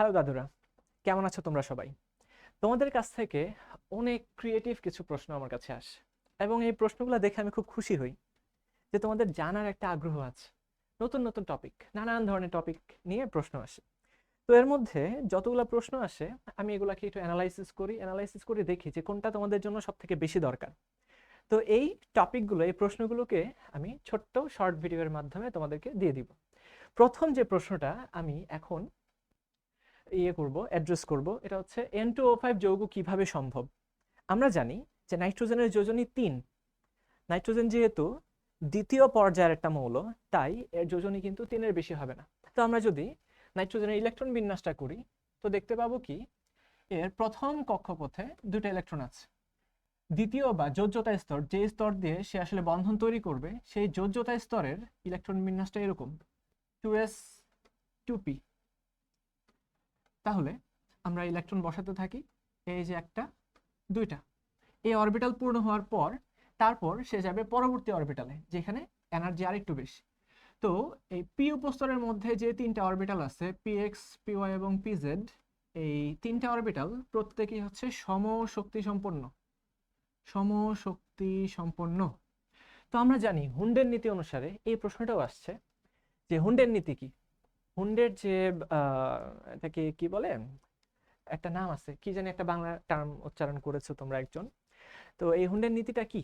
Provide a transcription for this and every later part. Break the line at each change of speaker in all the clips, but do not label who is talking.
hello দাদুরা কেমন আছো তোমরা সবাই তোমাদের কাছ থেকে অনেক ক্রিয়েটিভ কিছু প্রশ্ন আমার কাছে আসে এবং এই প্রশ্নগুলো দেখে আমি খুব খুশি হই যে তোমাদের জানার একটা আগ্রহ আছে নতুন নতুন টপিক নানান ধরনের টপিক নিয়ে প্রশ্ন আসে তো এর মধ্যে যতগুলো প্রশ্ন আসে আমি এগুলাকে একটু অ্যানালাইসিস করি অ্যানালাইসিস করে দেখি যে কোনটা তোমাদের জন্য সব থেকে বেশি দরকার তো এই টপিকগুলো এই প্রশ্নগুলোকে আমি ছোট্ট শর্ট ভিডিওর মাধ্যমে তোমাদেরকে দিয়ে দিব প্রথম যে প্রশ্নটা আমি এখন ইয়ে করব অ্যাড্রেস করব এটা হচ্ছে এন টু ও ফাইভ যৌগ কীভাবে সম্ভব আমরা জানি যে নাইট্রোজেনের যোজনী তিন নাইট্রোজেন যেহেতু দ্বিতীয় পর্যায়ের একটা মৌল তাই এর যোজনী কিন্তু তিনের বেশি হবে না তো আমরা যদি নাইট্রোজেনের ইলেকট্রন বিন্যাসটা করি তো দেখতে পাবো কি এর প্রথম কক্ষপথে দুটো ইলেকট্রন আছে দ্বিতীয় বা যোজ্যতা স্তর যে স্তর দিয়ে সে আসলে বন্ধন তৈরি করবে সেই যোজ্যতা স্তরের ইলেকট্রন বিন্যাসটা এরকম টু এস টু পি তাহলে আমরা ইলেকট্রন বসাতে থাকি এই যে একটা দুইটা এই অরবিটাল পূর্ণ হওয়ার পর তারপর সে যাবে পরবর্তী অরবিটালে যেখানে এনার্জি আরেকটু বেশি তো এই পি উপস্তরের মধ্যে যে তিনটা অরবিটাল আছে পি এক্স পি ওয়াই এবং পি জেড এই তিনটা অরবিটাল প্রত্যেকই হচ্ছে সমশক্তি সম্পন্ন সমশক্তি সম্পন্ন তো আমরা জানি হুন্ডের নীতি অনুসারে এই প্রশ্নটাও আসছে যে হুন্ডের নীতি কি হুন্ডের যে এটাকে কি বলে একটা নাম আছে কি জানি একটা বাংলা টার্ম উচ্চারণ করেছো তোমরা একজন তো এই হুন্ডের নীতিটা কি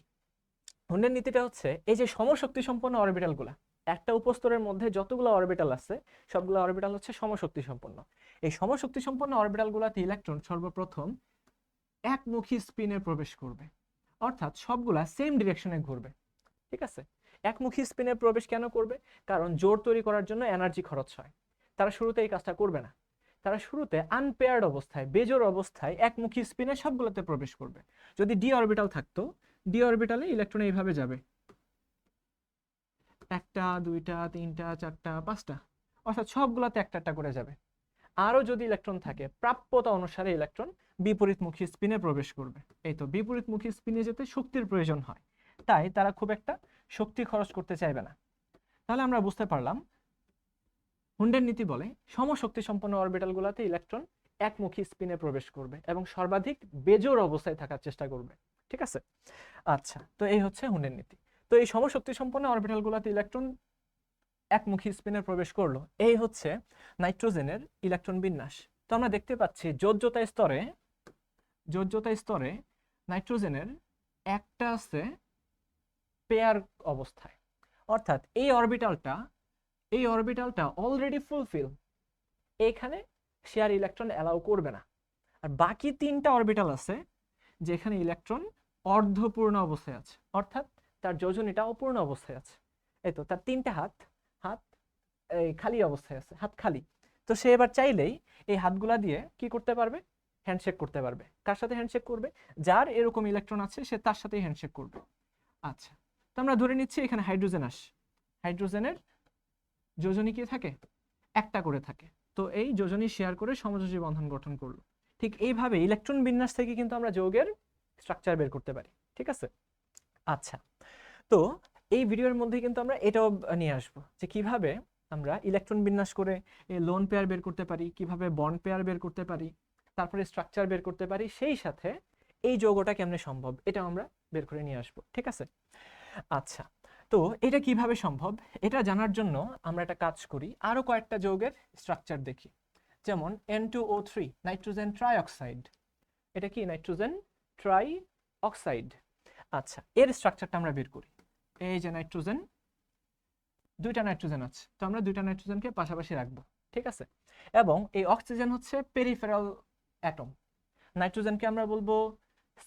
হুন্ডের নীতিটা হচ্ছে এই যে সমশক্তি সম্পন্ন অরবিটালগুলো একটা উপস্তরের মধ্যে যতগুলো অরবিটাল আছে সবগুলো অরবিটাল হচ্ছে সমশক্তি সম্পন্ন এই সমশক্তি সম্পন্ন অরবিটালগুলোতে ইলেকট্রন সর্বপ্রথম একমুখী স্পিনে প্রবেশ করবে অর্থাৎ সবগুলা সেম ডিরেকশনে ঘুরবে ঠিক আছে একমুখী স্পিনে প্রবেশ কেন করবে কারণ জোর তৈরি করার জন্য এনার্জি খরচ হয় তারা শুরুতে এই কাজটা করবে না তারা শুরুতে আনপেয়ার্ড অবস্থায় বেজোর অবস্থায় একমুখী স্পিনে সবগুলোতে প্রবেশ করবে যদি ডি অরবিটাল থাকতো ডি অরবিটালে ইলেকট্রন এইভাবে যাবে একটা দুইটা তিনটা চারটা পাঁচটা অর্থাৎ সবগুলোতে একটা একটা করে যাবে আরও যদি ইলেকট্রন থাকে প্রাপ্যতা অনুসারে ইলেকট্রন বিপরীতমুখী স্পিনে প্রবেশ করবে এই তো বিপরীতমুখী স্পিনে যেতে শক্তির প্রয়োজন হয় তাই তারা খুব একটা শক্তি খরচ করতে চাইবে না তাহলে আমরা বুঝতে পারলাম হুন্ডের নীতি বলে সমশক্তি সম্পন্ন অরবিটালগুলোতে ইলেকট্রন একমুখী স্পিনে প্রবেশ করবে এবং সর্বাধিক বেজোর অবস্থায় থাকার চেষ্টা করবে ঠিক আছে আচ্ছা তো এই হচ্ছে হুন্ডের নীতি তো এই সমশক্তি সম্পন্ন অরবিটালগুলোতে ইলেকট্রন একমুখী স্পিনে প্রবেশ করলো এই হচ্ছে নাইট্রোজেনের ইলেকট্রন বিন্যাস তো আমরা দেখতে পাচ্ছি যোজ্যতা স্তরে যোজ্যতা স্তরে নাইট্রোজেনের একটা আছে পেয়ার অবস্থায় অর্থাৎ এই অরবিটালটা এই অরবিটালটা অলরেডি ফুলফিল এখানে সে আর ইলেকট্রন অ্যালাউ করবে না আর বাকি তিনটা অরবিটাল আছে যেখানে ইলেকট্রন অর্ধপূর্ণ অবস্থায় আছে অর্থাৎ তার যোজনীটা অপূর্ণ অবস্থায় আছে এই তো তার তিনটা হাত হাত এই খালি অবস্থায় আছে হাত খালি তো সে এবার চাইলেই এই হাতগুলা দিয়ে কি করতে পারবে হ্যান্ডশেক করতে পারবে কার সাথে হ্যান্ডশেক করবে যার এরকম ইলেকট্রন আছে সে তার সাথেই হ্যান্ডশেক করবে আচ্ছা তো আমরা ধরে নিচ্ছি এখানে হাইড্রোজেন আস হাইড্রোজেনের যোজনী কি থাকে একটা করে থাকে তো এই যোজনী শেয়ার করে সমযোজী বন্ধন গঠন করলো ঠিক এইভাবে ইলেকট্রন বিন্যাস থেকে কিন্তু আমরা যৌগের স্ট্রাকচার বের করতে পারি ঠিক আছে আচ্ছা তো এই ভিডিওর মধ্যে কিন্তু আমরা এটাও নিয়ে আসবো যে কিভাবে আমরা ইলেকট্রন বিন্যাস করে লোন পেয়ার বের করতে পারি কিভাবে বন্ড পেয়ার বের করতে পারি তারপরে স্ট্রাকচার বের করতে পারি সেই সাথে এই যৌগটা কেমনে সম্ভব এটা আমরা বের করে নিয়ে আসবো ঠিক আছে আচ্ছা তো এটা কিভাবে সম্ভব এটা জানার জন্য আমরা একটা কাজ করি আরও কয়েকটা যৌগের স্ট্রাকচার দেখি যেমন N two O three nitrogen trioxide এটা কি নাইট্রোজেন ট্রাই অক্সাইড আচ্ছা এর স্ট্রাকচারটা আমরা বের করি এই যে নাইট্রোজেন দুইটা নাইট্রোজেন আছে তো আমরা দুইটা নাইট্রোজেনকে পাশাপাশি রাখবো ঠিক আছে এবং এই অক্সিজেন হচ্ছে পেরিফেরাল অ্যাটম নাইট্রোজেনকে আমরা বলবো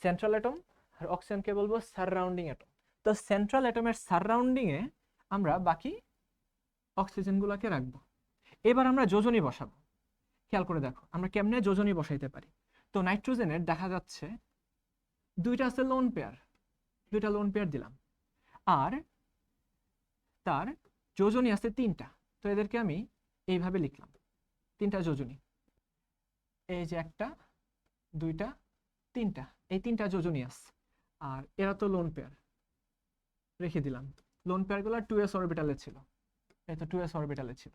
সেন্ট্রাল অ্যাটম আর অক্সিজেনকে বলবো সারাউন্ডিং অ্যাটম তো সেন্ট্রাল অ্যাটমের সারাউন্ডিংয়ে আমরা বাকি অক্সিজেনগুলোকে রাখব এবার আমরা যোজনী বসাবো খেয়াল করে দেখো আমরা কেমনে যোজনী বসাইতে পারি তো নাইট্রোজেনের দেখা যাচ্ছে দুইটা আছে লোন পেয়ার দুইটা লোন পেয়ার দিলাম আর তার যোজনী আছে তিনটা তো এদেরকে আমি এইভাবে লিখলাম তিনটা যোজনী এই যে একটা দুইটা তিনটা এই তিনটা যোজনী আছে আর এরা তো লোন পেয়ার রেখে দিলাম লোন পেয়ারগুলো টু এস অরবিটালে ছিল এই তো টু এস অরবিটালে ছিল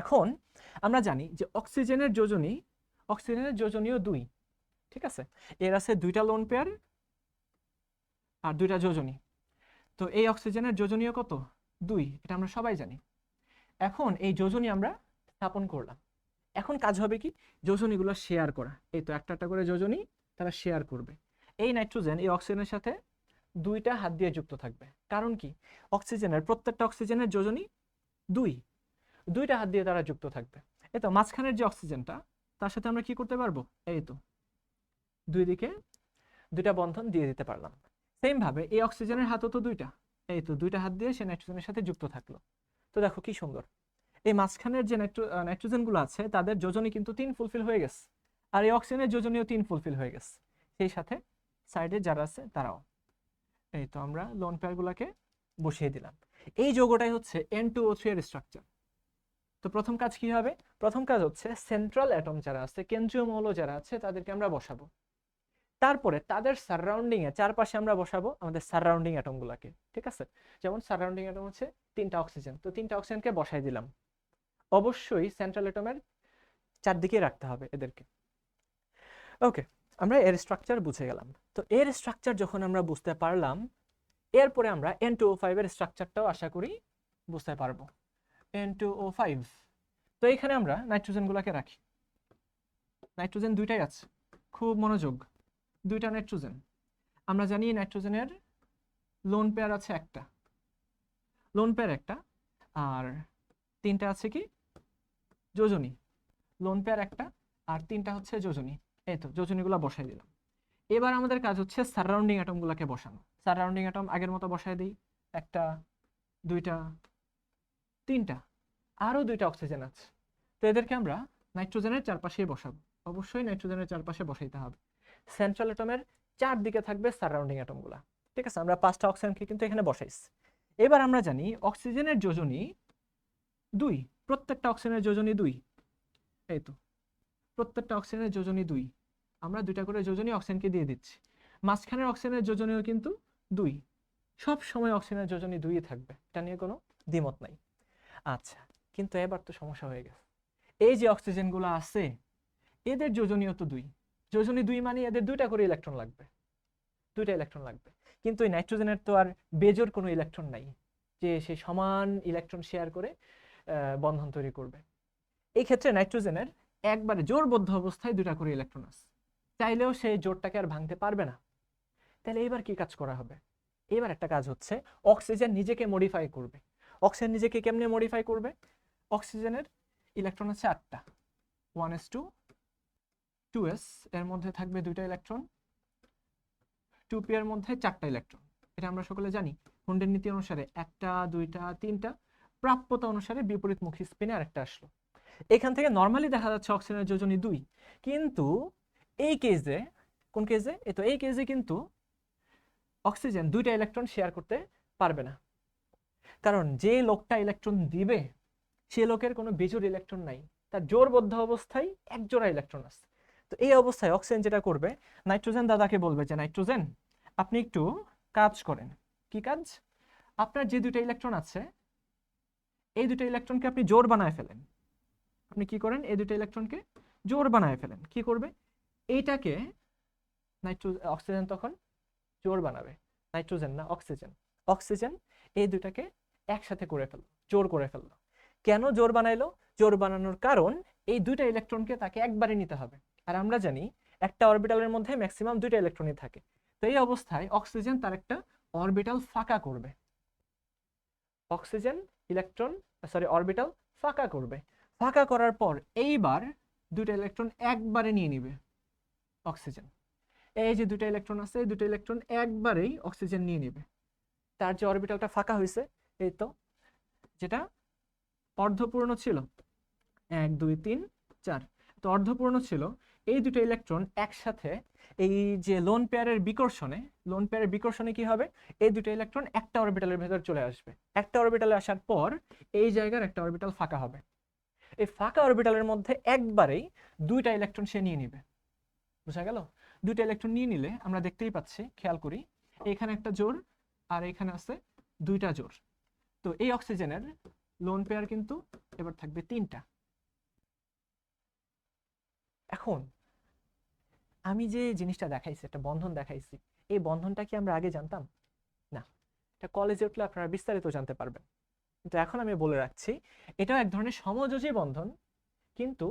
এখন আমরা জানি যে অক্সিজেনের যোজনী অক্সিজেনের যোজনীয় দুই ঠিক আছে এর আছে দুইটা লোন পেয়ার আর দুইটা যোজনী তো এই অক্সিজেনের যোজনীয় কত দুই এটা আমরা সবাই জানি এখন এই যোজনী আমরা স্থাপন করলাম এখন কাজ হবে কি যোজনীগুলো শেয়ার করা এই তো একটা একটা করে যোজনী তারা শেয়ার করবে এই নাইট্রোজেন এই অক্সিজেনের সাথে দুইটা হাত দিয়ে যুক্ত থাকবে কারণ কি অক্সিজেনের প্রত্যেকটা অক্সিজেনের যোজনী দুই দুইটা হাত দিয়ে তারা যুক্ত থাকবে এ তো মাঝখানের যে অক্সিজেনটা তার সাথে আমরা কি করতে পারবো এই তো দুই দিকে দুইটা বন্ধন দিয়ে দিতে পারলাম সেমভাবে এই অক্সিজেনের হাতও তো দুইটা এই তো দুইটা হাত দিয়ে সে নাইট্রোজেনের সাথে যুক্ত থাকলো তো দেখো কি সুন্দর এই মাঝখানের যে নাইট্রোজেনগুলো আছে তাদের যোজনী কিন্তু তিন ফুলফিল হয়ে গেছে আর এই অক্সিজেনের যোজনীয় তিন ফুলফিল হয়ে গেছে সেই সাথে সাইডে যারা আছে তারাও এই তো আমরা লন পেয়ারগুলোকে বসিয়ে দিলাম এই যৌগটাই হচ্ছে এন টু ও থ্রি এর স্ট্রাকচার তো প্রথম কাজ কি হবে প্রথম কাজ হচ্ছে সেন্ট্রাল অ্যাটম যারা আছে কেন্দ্রীয় মৌল যারা আছে তাদেরকে আমরা বসাবো তারপরে তাদের সারাউন্ডিংয়ে চারপাশে আমরা বসাবো আমাদের সারাউন্ডিং অ্যাটমগুলোকে ঠিক আছে যেমন সারাউন্ডিং অ্যাটম হচ্ছে তিনটা অক্সিজেন তো তিনটা অক্সিজেনকে বসাই দিলাম অবশ্যই সেন্ট্রাল অ্যাটমের চারদিকে রাখতে হবে এদেরকে ওকে আমরা এর স্ট্রাকচার বুঝে গেলাম তো এর স্ট্রাকচার যখন আমরা বুঝতে পারলাম এরপরে আমরা এন টু ও ফাইভের স্ট্রাকচারটাও আশা করি বুঝতে পারবো এন টু ও ফাইভ তো এইখানে আমরা নাইট্রোজেনগুলোকে রাখি নাইট্রোজেন দুইটাই আছে খুব মনোযোগ দুইটা নাইট্রোজেন আমরা জানি নাইট্রোজেনের লোন পেয়ার আছে একটা লোন পেয়ার একটা আর তিনটা আছে কি যোজনী লোন পেয়ার একটা আর তিনটা হচ্ছে যোজনী এই তো যোজনীগুলো বসাই দিলাম এবার আমাদের কাজ হচ্ছে সারাউন্ডিং অ্যাটমগুলোকে বসানো সারাউন্ডিং অ্যাটম আগের মতো বসাই দিই একটা দুইটা তিনটা আরও দুইটা অক্সিজেন আছে তো এদেরকে আমরা নাইট্রোজেনের চারপাশেই বসাবো অবশ্যই নাইট্রোজেনের চারপাশে বসাইতে হবে সেন্ট্রাল অ্যাটমের চারদিকে থাকবে সারাউন্ডিং অ্যাটমগুলো ঠিক আছে আমরা পাঁচটা অক্সিজেনকে কিন্তু এখানে বসাইছি এবার আমরা জানি অক্সিজেনের যোজনী দুই প্রত্যেকটা অক্সিজেনের যোজনী দুই এই তো প্রত্যেকটা অক্সিজেনের যোজনী দুই আমরা দুইটা করে যোজনী অক্সিজেনকে দিয়ে দিচ্ছি মাঝখানের অক্সিজেনের যোজনীয় কিন্তু দুই সব সময় অক্সিজেনের যোজনী দুই থাকবে এটা নিয়ে কোনো দ্বিমত নাই আচ্ছা কিন্তু এবার তো সমস্যা হয়ে গেছে এই যে অক্সিজেনগুলো আছে এদের যোজনীয় তো দুই যোজনী দুই মানে এদের দুইটা করে ইলেকট্রন লাগবে দুইটা ইলেকট্রন লাগবে কিন্তু এই নাইট্রোজেনের তো আর বেজোর কোনো ইলেকট্রন নাই যে সে সমান ইলেকট্রন শেয়ার করে বন্ধন তৈরি করবে এই ক্ষেত্রে নাইট্রোজেনের একবারে জোরবদ্ধ অবস্থায় দুটা করে ইলেকট্রন আছে চাইলেও সে জোরটাকে আর ভাঙতে পারবে না তাহলে এবার কি কাজ করা হবে এবার একটা কাজ হচ্ছে অক্সিজেন নিজেকে মডিফাই করবে অক্সিজেন নিজেকে কেমনে মডিফাই করবে অক্সিজেনের ইলেকট্রন আছে আটটা one S two two S এর মধ্যে থাকবে দুইটা ইলেকট্রন টু পি এর মধ্যে চারটা ইলেকট্রন এটা আমরা সকলে জানি হুন্ডের নীতি অনুসারে একটা দুইটা তিনটা প্রাপ্যতা অনুসারে বিপরীতমুখী স্পিনে আরেকটা আসলো এখান থেকে নর্মালি দেখা যাচ্ছে অক্সিজেনের যোজনী দুই কিন্তু এই কেজে কোন কেজে এ তো এই কেজে কিন্তু অক্সিজেন দুইটা ইলেকট্রন শেয়ার করতে পারবে না কারণ যে লোকটা ইলেকট্রন দিবে সে লোকের কোনো বেজোর ইলেকট্রন নাই তার জোরবদ্ধ অবস্থায় একজোড়া ইলেকট্রন আছে তো এই অবস্থায় অক্সিজেন যেটা করবে নাইট্রোজেন দাদাকে বলবে যে নাইট্রোজেন আপনি একটু কাজ করেন কি কাজ আপনার যে দুটো ইলেকট্রন আছে এই দুটো ইলেকট্রনকে আপনি জোর বানায় ফেলেন আপনি কি করেন এই দুটো ইলেকট্রনকে জোর বানায় ফেলেন কি করবে এইটাকে নাইট্রোজেন অক্সিজেন তখন জোর বানাবে নাইট্রোজেন না অক্সিজেন অক্সিজেন এই দুটাকে একসাথে করে ফেললো জোর করে ফেললো কেন জোর বানাইলো জোর বানানোর কারণ এই দুইটা ইলেকট্রনকে তাকে একবারে নিতে হবে আর আমরা জানি একটা অরবিটালের মধ্যে ম্যাক্সিমাম দুইটা ইলেকট্রনই থাকে তো এই অবস্থায় অক্সিজেন তার একটা অরবিটাল ফাঁকা করবে অক্সিজেন ইলেকট্রন সরি অরবিটাল ফাঁকা করবে ফাঁকা করার পর এইবার দুইটা ইলেকট্রন একবারে নিয়ে নিবে অক্সিজেন এই যে দুটো ইলেকট্রন আছে এই দুটো ইলেকট্রন একবারেই অক্সিজেন নিয়ে নেবে তার যে অরবিটালটা ফাঁকা হয়েছে এই তো যেটা অর্ধপূর্ণ ছিল এক দুই তিন চার তো অর্ধপূর্ণ ছিল এই দুটো ইলেকট্রন একসাথে এই যে লোন পেয়ারের বিকর্ষণে লোন পেয়ারের বিকর্ষণে কি হবে এই দুটো ইলেকট্রন একটা অরবিটালের ভেতর চলে আসবে একটা অরবিটালে আসার পর এই জায়গার একটা অরবিটাল ফাঁকা হবে এই ফাঁকা অরবিটালের মধ্যে একবারেই দুইটা ইলেকট্রন সে নিয়ে নেবে বোঝা গেল দুইটা ইলেকট্রন নিয়ে নিলে আমরা দেখতেই পাচ্ছি খেয়াল করি এখানে একটা জোর আর এখানে আছে দুইটা জোর তো এই অক্সিজেনের লোন পেয়ার কিন্তু এবার থাকবে তিনটা এখন আমি যে জিনিসটা দেখাইছি একটা বন্ধন দেখাইছি এই বন্ধনটা কি আমরা আগে জানতাম না এটা কলেজে উঠলে আপনারা বিস্তারিত জানতে পারবেন কিন্তু এখন আমি বলে রাখছি এটাও এক ধরনের সমযোজী বন্ধন কিন্তু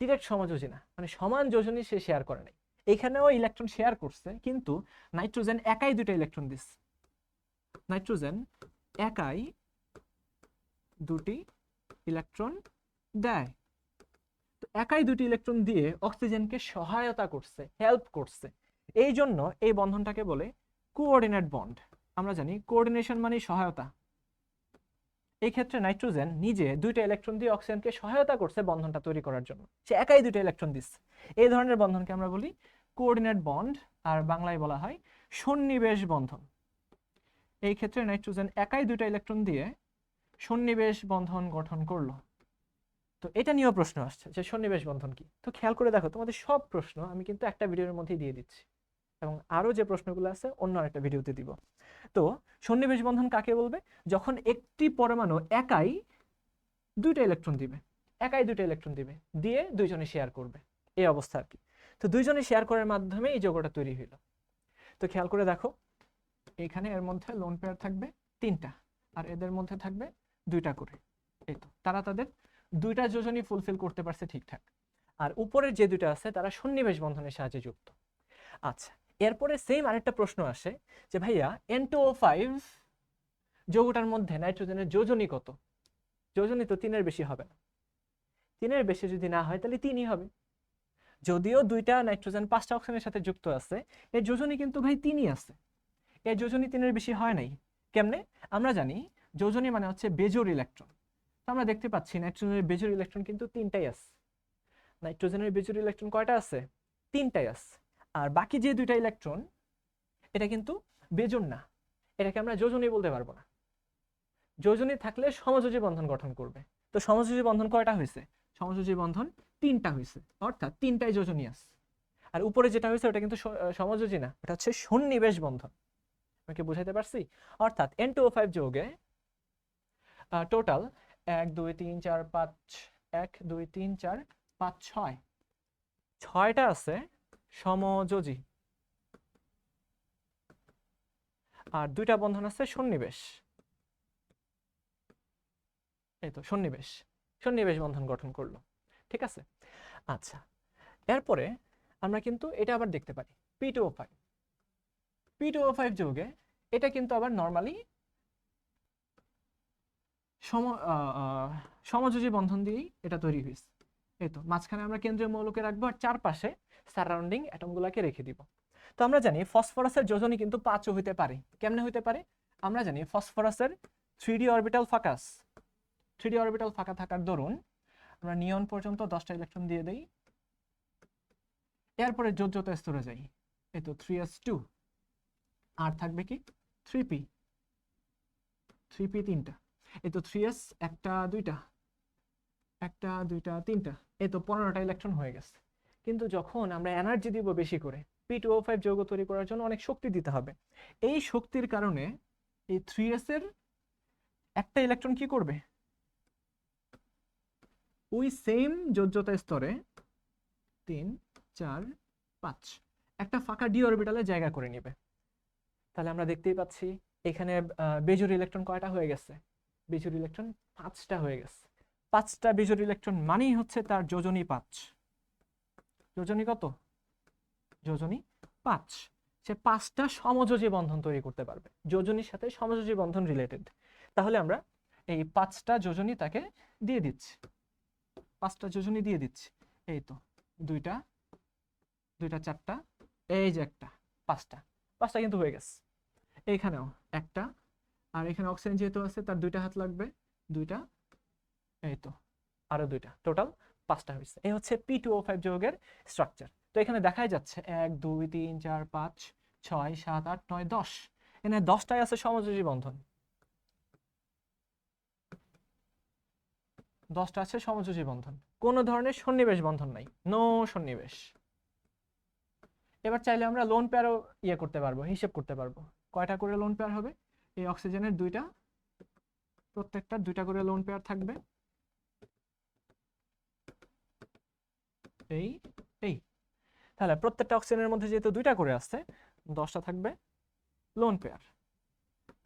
ডিরেক্ট সমযোজী না মানে সমান যোজনী সে শেয়ার করে নাই এখানেও ইলেকট্রন শেয়ার করছে কিন্তু নাইট্রোজেন একাই দুইটা ইলেকট্রন দিস নাইট্রোজেন একাই দুটি ইলেকট্রন দেয় তো একাই দুটি ইলেকট্রন দিয়ে অক্সিজেনকে সহায়তা করছে হেল্প করছে এই জন্য এই বন্ধনটাকে বলে কোঅর্ডিনেট বন্ড আমরা জানি কোঅর্ডিনেশন মানে সহায়তা এই ক্ষেত্রে নাইট্রোজেন নিজে দুইটা ইলেকট্রন দিয়ে অক্সিজেনকে সহায়তা করছে বন্ধনটা তৈরি করার জন্য সে একাই দুইটা ইলেকট্রন দিচ্ছে এই ধরনের বন্ধনকে আমরা বলি কোঅর্ডিনেট বন্ড আর বাংলায় বলা হয় সন্নিবেশ বন্ধন এই ক্ষেত্রে নাইট্রোজেন একাই দুইটা ইলেকট্রন দিয়ে সন্নিবেশ বন্ধন গঠন করলো তো এটা নিয়েও প্রশ্ন আসছে যে সন্নিবেশ বন্ধন কি তো খেয়াল করে দেখো তোমাদের সব প্রশ্ন আমি কিন্তু একটা ভিডিওর মধ্যেই দিয়ে দিচ্ছি এবং আরও যে প্রশ্নগুলো আছে অন্য একটা ভিডিওতে দিব তো সন্নিবেশ বন্ধন কাকে বলবে যখন একটি পরমাণু একাই দুইটা ইলেকট্রন দিবে একাই দুইটা ইলেকট্রন দিবে দিয়ে দুইজনে শেয়ার করবে এই অবস্থা আর কি তো দুইজনে শেয়ার করার মাধ্যমে এই যোগটা তৈরি হইল তো খেয়াল করে দেখো এখানে এর মধ্যে লোন পেয়ার থাকবে তিনটা আর এদের মধ্যে থাকবে দুইটা করে এই তো তারা তাদের দুইটা যোজনই ফুলফিল করতে পারছে ঠিকঠাক আর উপরের যে দুইটা আছে তারা সন্নিবেশ বন্ধনের সাহায্যে যুক্ত আচ্ছা এরপরে সেম আরেকটা প্রশ্ন আসে যে ভাইয়া এন টু ও ফাইভ যৌগটার মধ্যে নাইট্রোজেনের যোজনী কত যোজনী তো তিনের বেশি হবে না তিনের বেশি যদি না হয় তাহলে তিনই হবে যদিও দুইটা নাইট্রোজেন পাঁচটা অক্সিজেনের সাথে যুক্ত আছে এর যোজনী কিন্তু ভাই তিনই আছে এর যোজনী তিনের বেশি হয় নাই কেমনে আমরা জানি যোজনী মানে হচ্ছে বেজোর ইলেকট্রন আমরা দেখতে পাচ্ছি নাইট্রোজেনের বেজোর ইলেকট্রন কিন্তু তিনটাই আছে নাইট্রোজেনের বেজোর ইলেকট্রন কয়টা আছে তিনটাই আছে আর বাকি যে দুইটা ইলেকট্রন এটা কিন্তু বেজন না এটাকে আমরা যোজনী বলতে পারবো না যোজনী থাকলে সমযোজী বন্ধন গঠন করবে তো সমযোজী বন্ধন কয়টা হয়েছে সমযোজী বন্ধন তিনটা হয়েছে অর্থাৎ তিনটাই যোজনী আছে আর উপরে যেটা হয়েছে ওটা কিন্তু সমযোজী না ওটা হচ্ছে সন্নিবেশ বন্ধন আমাকে বুঝাইতে পারছি অর্থাৎ এন টু ফাইভ যোগে টোটাল এক দুই তিন চার পাঁচ এক দুই তিন চার পাঁচ ছয় ছয়টা আছে সমযোজী আর দুইটা বন্ধন আছে সন্নিবেশ এই তো সন্নিবেশ সন্নিবেশ বন্ধন গঠন করলো ঠিক আছে আচ্ছা এরপরে আমরা কিন্তু এটা আবার দেখতে পারি ও ফাইভ ও ফাইভ যুগে এটা কিন্তু আবার নর্মালি সম সমযোজী বন্ধন দিয়েই এটা তৈরি হয়েছে এই তো মাঝখানে আমরা কেন্দ্রীয় মৌলকে রাখবো আর চারপাশে সারাউন্ডিং অ্যাটমগুলোকে রেখে দিব তো আমরা জানি ফসফরাসের যোজনী কিন্তু পাঁচও হইতে পারে কেমনে হইতে পারে আমরা জানি ফসফরাসের থ্রি অরবিটাল ফাঁকাস থ্রি অরবিটাল ফাঁকা থাকার দরুন আমরা নিয়ন পর্যন্ত দশটা ইলেকট্রন দিয়ে দেই এরপরে যোজ্যত স্তরে যাই এই তো থ্রি এস টু আর থাকবে কি থ্রি পি থ্রি পি তিনটা এই তো থ্রি এস একটা দুইটা একটা দুইটা তিনটা এই তো পনেরোটা ইলেকট্রন হয়ে গেছে কিন্তু যখন আমরা এনার্জি দিব বেশি করে পি টু ও ফাইভ যৌগ তৈরি করার জন্য অনেক শক্তি দিতে হবে এই শক্তির কারণে এই থ্রি এর একটা ইলেকট্রন কি করবে ওই সেম যোজ্যতা স্তরে তিন চার পাঁচ একটা ফাঁকা ডি অরবিটালে জায়গা করে নেবে তাহলে আমরা দেখতেই পাচ্ছি এখানে বেজুর ইলেকট্রন কয়টা হয়ে গেছে বেজুর ইলেকট্রন পাঁচটা হয়ে গেছে পাঁচটা বেজুর ইলেকট্রন মানেই হচ্ছে তার যোজনী পাঁচ যোজনী কত যোজনী পাঁচ সে পাঁচটা সমযোজী বন্ধন তৈরি করতে পারবে যোজনীর সাথে সমযোজী বন্ধন রিলেটেড তাহলে আমরা এই পাঁচটা যোজনী তাকে দিয়ে দিচ্ছি পাঁচটা যোজনী দিয়ে দিচ্ছি এই তো দুইটা দুইটা চারটা এই যে একটা পাঁচটা পাঁচটা কিন্তু হয়ে গেছে এইখানেও একটা আর এখানে অক্সিজেন যেহেতু আছে তার দুইটা হাত লাগবে দুইটা এই তো আরো দুইটা টোটাল পাঁচটা হয়েছে এই হচ্ছে পি টু ও ফাইভ যৌগের স্ট্রাকচার তো এখানে দেখাই যাচ্ছে এক দুই তিন চার পাঁচ ছয় সাত আট নয় দশ এখানে দশটাই আছে সমযোজী বন্ধন দশটা আছে সমযোজী বন্ধন কোনো ধরনের সন্নিবেশ বন্ধন নাই নো সন্নিবেশ এবার চাইলে আমরা লোন পেয়ারও ইয়ে করতে পারবো হিসেব করতে পারবো কয়টা করে লোন পেয়ার হবে এই অক্সিজেনের দুইটা প্রত্যেকটা দুইটা করে লোন পেয়ার থাকবে এই এই তাহলে প্রত্যেকটা অক্সিজেনের মধ্যে যেহেতু দুইটা করে আসছে দশটা থাকবে লোন পেয়ার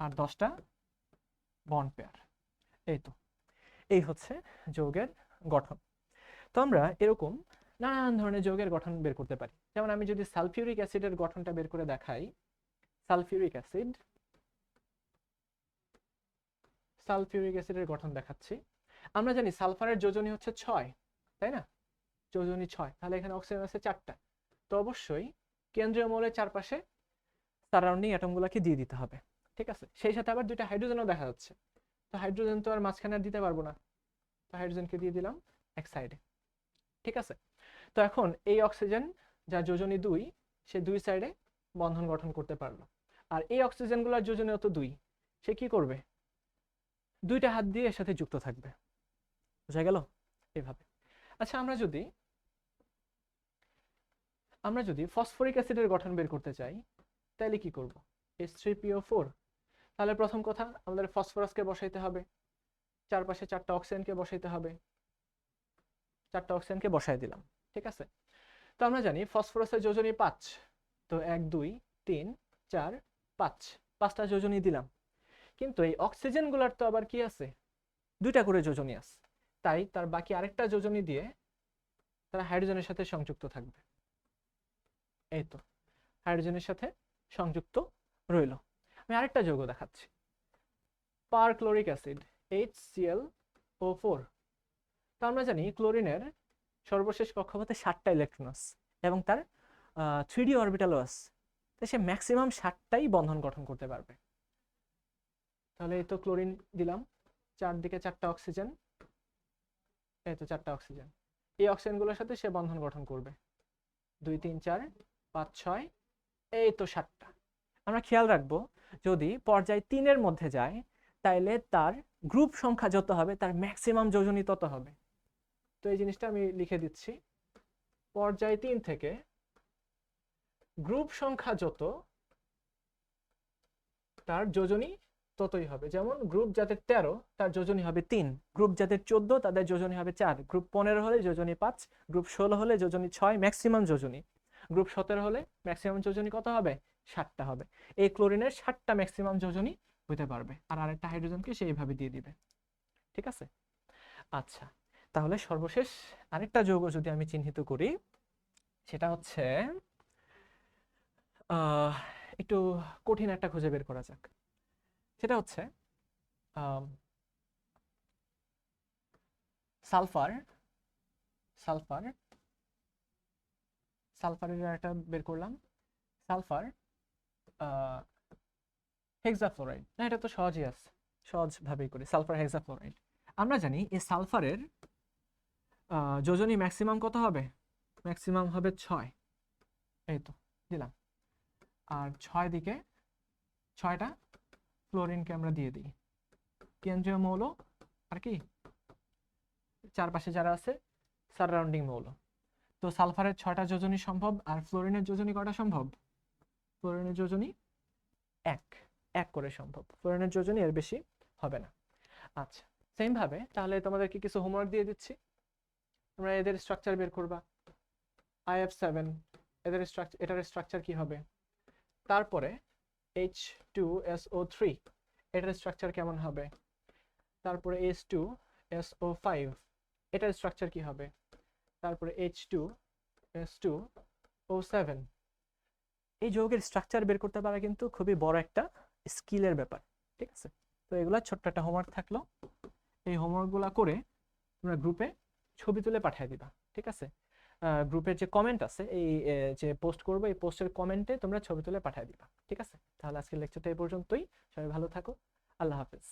আর দশটা বন্ড পেয়ার এই তো এই হচ্ছে যোগের গঠন তো আমরা এরকম নানান ধরনের যোগের গঠন বের করতে পারি যেমন আমি যদি সালফিউরিক অ্যাসিডের গঠনটা বের করে দেখাই সালফিউরিক অ্যাসিড সালফিউরিক অ্যাসিডের গঠন দেখাচ্ছি আমরা জানি সালফারের যোজনী হচ্ছে ছয় তাই না চৌজনী ছয় তাহলে এখানে অক্সিজেন আছে চারটা তো অবশ্যই কেন্দ্রীয় মৌলের চারপাশে সারাউন্ডিং অ্যাটমগুলোকে দিয়ে দিতে হবে ঠিক আছে সেই সাথে আবার দুইটা হাইড্রোজেনও দেখা যাচ্ছে তো হাইড্রোজেন তো আর মাঝখানে আর দিতে পারবো না তো হাইড্রোজেনকে দিয়ে দিলাম এক সাইডে ঠিক আছে তো এখন এই অক্সিজেন যা যোজনী দুই সে দুই সাইডে বন্ধন গঠন করতে পারলো আর এই অক্সিজেনগুলো যোজনে তো দুই সে কি করবে দুইটা হাত দিয়ে এর সাথে যুক্ত থাকবে বোঝা গেল এভাবে আচ্ছা আমরা যদি আমরা যদি ফসফরিক অ্যাসিডের গঠন বের করতে চাই তাহলে কি করব এস থ্রি পিও ফোর তাহলে প্রথম কথা আমাদের ফসফরাসকে বসাইতে হবে চারপাশে চারটা অক্সিজেনকে বসাইতে হবে চারটা অক্সিজেনকে বসাই দিলাম ঠিক আছে তো আমরা জানি ফসফরাসের যোজনী পাঁচ তো এক দুই তিন চার পাঁচ পাঁচটা যোজনী দিলাম কিন্তু এই অক্সিজেনগুলোর তো আবার কি আছে দুইটা করে যোজনী আছে তাই তার বাকি আরেকটা যোজনী দিয়ে তারা হাইড্রোজেনের সাথে সংযুক্ত থাকবে এই তো হাইড্রোজেনের সাথে সংযুক্ত রইল আমি আরেকটা যৌগ দেখাচ্ছি perchloric acid H CL O four তো আমরা জানি ক্লোরিনের সর্বশেষ কক্ষপথে ষাটটা ইলেকট্রন এবং তার থ্রিডি অরবিটালও আস তাই সে ম্যাক্সিমাম ষাটটাই বন্ধন গঠন করতে পারবে তাহলে এই তো ক্লোরিন দিলাম চারদিকে চারটা অক্সিজেন এই তো চারটা অক্সিজেন এই অক্সিজেনগুলোর সাথে সে বন্ধন গঠন করবে দুই তিন চার পাঁচ ছয় এই তো সাতটা আমরা খেয়াল রাখবো যদি পর্যায় তিনের মধ্যে যায় তাইলে তার গ্রুপ সংখ্যা যত হবে তার ম্যাক্সিমাম যোজনী তত হবে তো এই জিনিসটা আমি লিখে দিচ্ছি পর্যায় তিন থেকে গ্রুপ সংখ্যা যত তার যোজনী ততই হবে যেমন গ্রুপ যাদের তেরো তার যোজনী হবে তিন গ্রুপ যাদের চোদ্দ তাদের যোজনী হবে চার গ্রুপ পনেরো হলে যোজনী পাঁচ গ্রুপ ষোলো হলে যোজনী ছয় ম্যাক্সিমাম যোজনী গ্রুপ সতেরো হলে ম্যাক্সিমাম যোজনী কত হবে ষাটটা হবে এই ক্লোরিনের ষাটটা ম্যাক্সিমাম যোজনী হতে পারবে আর আরেকটা হাইড্রোজেনকে সেইভাবে দিয়ে দিবে ঠিক আছে আচ্ছা তাহলে সর্বশেষ আরেকটা যৌগ যদি আমি চিহ্নিত করি সেটা হচ্ছে একটু কঠিন একটা খুঁজে বের করা যাক সেটা হচ্ছে সালফার সালফার সালফারের একটা বের করলাম সালফার হেক্সাফ্লোরাইড না এটা তো সহজই আছে সহজভাবেই করি সালফার হেক্সাফ্লোরাইড আমরা জানি এই সালফারের যোজনী ম্যাক্সিমাম কত হবে ম্যাক্সিমাম হবে ছয় এই তো দিলাম আর ছয় দিকে ছয়টা ক্লোরিনকে আমরা দিয়ে দিই কেন্দ্রীয় মৌল আর কি চারপাশে যারা আছে সারাউন্ডিং মৌল তো সালফারের ছটা যোজনী সম্ভব আর ফ্লোরিনের যোজনী কটা সম্ভব ফ্লোরিনের যোজনী এক এক করে সম্ভব ফ্লোরিনের যোজনী এর বেশি হবে না আচ্ছা সেমভাবে তাহলে তোমাদেরকে কিছু হোমওয়ার্ক দিয়ে দিচ্ছি তোমরা এদের স্ট্রাকচার বের করবা আই এফ সেভেন এদের স্ট্রাকচার এটার স্ট্রাকচার কি হবে তারপরে H two S O three এটার স্ট্রাকচার কেমন হবে তারপরে H two S O five এটার স্ট্রাকচার কি হবে তারপরে H two S two O seven এই যৌগের স্ট্রাকচার বের করতে পারা কিন্তু খুবই বড় একটা স্কিলের ব্যাপার ঠিক আছে তো এগুলা ছোট্ট একটা হোমওয়ার্ক থাকলো এই হোমওয়ার্কগুলো করে তোমরা গ্রুপে ছবি তুলে পাঠিয়ে দিবা ঠিক আছে গ্রুপের যে কমেন্ট আছে এই যে পোস্ট করবো এই পোস্টের কমেন্টে তোমরা ছবি তুলে পাঠিয়ে দিবা ঠিক আছে তাহলে আজকের লেকচারটা এই পর্যন্তই সবাই ভালো থাকো আল্লাহ হাফিজ